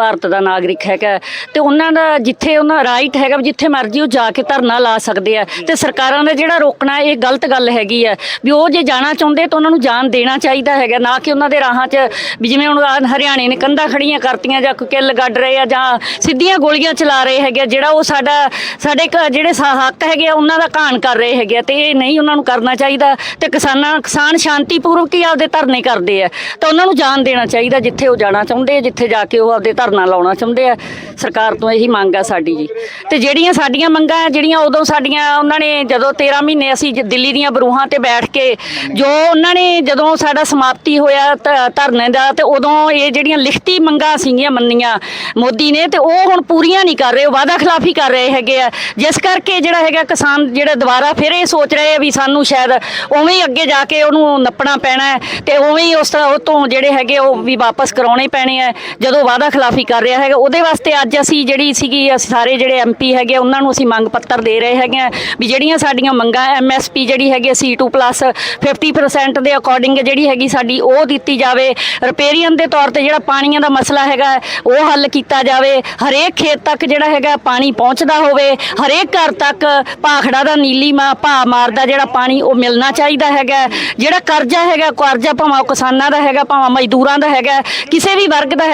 ਭਾਰਤ ਦਾ ਨਾਗਰਿਕ ਹੈਗਾ ਤੇ ਉਹਨਾਂ ਦਾ ਜਿੱਥੇ ਉਹਨਾਂ ਰਾਈਟ ਹੈਗਾ ਵੀ ਜਿੱਥੇ ਮਰਜ਼ੀ ਉਹ ਜਾ ਕੇ ਧਰਨਾ ਲਾ ਸਕਦੇ ਆ। ਤੇ ਸਰਕਾਰਾਂ ਦਾ ਜਿਹੜਾ ਰੋਕਣਾ ਇਹ ਗਲਤ ਗੱਲ ਹੈਗੀ ਆ। ਵੀ ਉਹ ਜੇ ਜਾਣਾ ਚਾਹੁੰਦੇ ਤਾਂ ਉਹਨਾਂ ਨੂੰ ਜਾਣ ਦੇਣਾ ਚਾਹੀਦਾ ਹੈਗਾ। ਨਾ ਕਿ ਉਹਨਾਂ ਦੇ ਰਾਹਾਂ 'ਚ ਵੀ ਜਿਵੇਂ ਹੁਣ ਹਰਿਆਣੇ ਨੇ ਕੰਧਾਂ ਖੜੀਆਂ ਕਰਤੀਆਂ ਜਾਂ ਕੋਈ ਕਿੱਲ ਗੱਡ ਰਹੇ ਆ ਜਾਂ ਸਿੱਧੀਆਂ ਗੋਲੀਆਂ ਚਲਾ ਰਹੇ ਹੈਗੇ ਆ, ਜਿਹੜਾ ਉਹ ਸਾਡਾ ਸਾਡੇ ਕ- ਜਿਹੜੇ ਸਾ- ਹੱਕ ਹੈਗੇ ਆ ਉਹਨਾਂ ਦਾ ਘਾਣ ਕਰ ਰਹੇ ਹੈਗੇ ਆ। ਤੇ ਇਹ ਨਹੀਂ ਉਹਨਾਂ ਨੂੰ ਕਰਨਾ ਚਾਹੀਦਾ। ਤੇ ਕਿਸਾਨਾਂ ਕਿਸਾਨ ਸ਼ਾਂਤੀਪੂਰਵਕ ਹੀ ਆਪਦੇ ਧਰਨੇ ਕਰਦੇ ਆ। ਤਾਂ ਉਹਨਾਂ ਨੂੰ ਜਾਣ ਦੇਣਾ ਚਾਹੀਦਾ ਜਿੱਥੇ ਉਹ ਜਾਣਾ ਚਾਹੁੰਦੇ ਆ ਜਿੱਥੇ ਜਾ ਕੇ ਉਹ ਆਪਦੇ ਧਰਨਾ ਧਰਨਾ ਲਾਉਣਾ ਚਾਹੁੰਦੇ ਆ, ਸਰਕਾਰ ਤੋਂ ਇਹੀ ਮੰਗ ਆ ਸਾਡੀ ਜੀ। ਤੇ ਜਿਹੜੀਆਂ ਸਾਡੀਆਂ ਮੰਗਾਂ ਜਿਹੜੀਆਂ ਉਦੋਂ ਸਾਡੀਆਂ ਉਹਨਾਂ ਨੇ ਜਦੋਂ 13 ਮਹੀਨੇ ਅਸੀਂ ਦਿੱਲੀ ਦੀਆਂ ਬਰੂਹਾਂ ਤੇ ਬੈਠ ਕੇ ਜੋ ਉਹਨਾਂ ਨੇ ਜਦੋਂ ਸਾਡਾ ਸਮਾਪਤੀ ਹੋਇਆ ਧਰਨੇ ਦਾ, ਤੇ ਉਦੋਂ ਇਹ ਜਿਹੜੀਆਂ ਲਿਖਤੀ ਮੰਗਾਂ ਸੀਗੀਆਂ ਮੰਨੀਆਂ ਮੋਦੀ ਨੇ, ਤੇ ਉਹ ਹੁਣ ਪੂਰੀਆਂ ਨਹੀਂ ਕਰ ਰਹੇ, ਉਹ ਵਾਅਦਾ ਖਿਲਾਫੀ ਕਰ ਰਹੇ ਹੈਗੇ ਆ। ਜਿਸ ਕਰਕੇ ਜਿਹੜਾ ਹੈਗਾ ਕਿਸਾਨ ਜਿਹੜਾ ਦੁਬਾਰਾ ਫਿਰ ਇਹ ਸੋਚ ਰਹੇ ਆ ਵੀ ਸਾਨੂੰ ਸ਼ਾਇਦ ਉਵੇਂ ਹੀ ਅੱਗੇ ਜਾ ਕੇ ਉਹਨੂੰ ਨੱਪਣਾ ਪੈਣਾ ਹੈ, ਤੇ ਉਵੇਂ ਹੀ ਉਸ ਤਰ੍ਹਾਂ ਉਹ ਤੋਂ ਜਿਹੜੇ ਹੈਗੇ ਉਹ ਵੀ ਵਾਪਸ ਕਰਾਉਣੇ ਪੈਣੇ ਆ। ਜਦੋਂ ਵਾਅਦਾ ਖਿਲਾਫੀ ਕਰ ਰਿਹਾ ਹੈਗਾ। ਉਹਦੇ ਵਾਸਤੇ ਅੱਜ ਅਸੀਂ ਜਿਹੜੀ ਸੀਗੀ ਅਸੀਂ ਸਾਰੇ ਜਿਹੜੇ ਐਮਪੀ ਹੈਗੇ ਆ, ਉਹਨਾਂ ਨੂੰ ਅਸੀਂ ਮੰਗ ਪੱਤਰ ਦੇ ਰਹੇ ਹੈਗੇ ਆ ਵੀ ਜਿਹੜੀਆਂ ਸਾਡੀਆਂ ਮੰਗਾਂ ਐਮਐਸਪੀ ਜਿਹੜੀ ਹੈਗੀ C2+ 50% ਦੇ ਅਕੋਰਡਿੰਗ ਜਿਹੜੀ ਹੈਗੀ ਸਾਡੀ ਉਹ ਦਿੱਤੀ ਜਾਵੇ। ਰਿਪੇਰੀਅਨ ਦੇ ਤੌਰ ਤੇ ਜਿਹੜਾ ਪਾਣੀਆਂ ਦਾ ਮਸਲਾ ਹੈਗਾ ਉਹ ਹੱਲ ਕੀਤਾ ਜਾਵੇ। ਹਰੇਕ ਖੇਤ ਤੱਕ ਜਿਹੜਾ ਹੈਗਾ ਪਾਣੀ ਪਹੁੰਚਦਾ ਹੋਵੇ ਹਰੇਕ ਘਰ ਤੱਕ ਭਾਖੜਾ ਦਾ ਨੀਲੀ ਮਾ ਭਾ ਮਾਰਦਾ ਜਿਹੜਾ ਪਾਣੀ ਉਹ ਮਿਲਣਾ ਚਾਹੀਦਾ ਹੈਗਾ। ਜਿਹੜਾ ਕਰਜ਼ਾ ਹੈਗਾ ਕਰਜ਼ਾ ਭਾਵੇਂ ਉਹ ਕਿਸਾਨਾਂ ਦਾ ਹੈਗਾ ਭਾਵੇਂ ਮਜ਼ਦੂਰਾਂ ਦਾ ਹੈਗਾ ਕਿਸੇ ਵੀ ਵਰਗ ਦਾ ਹੈ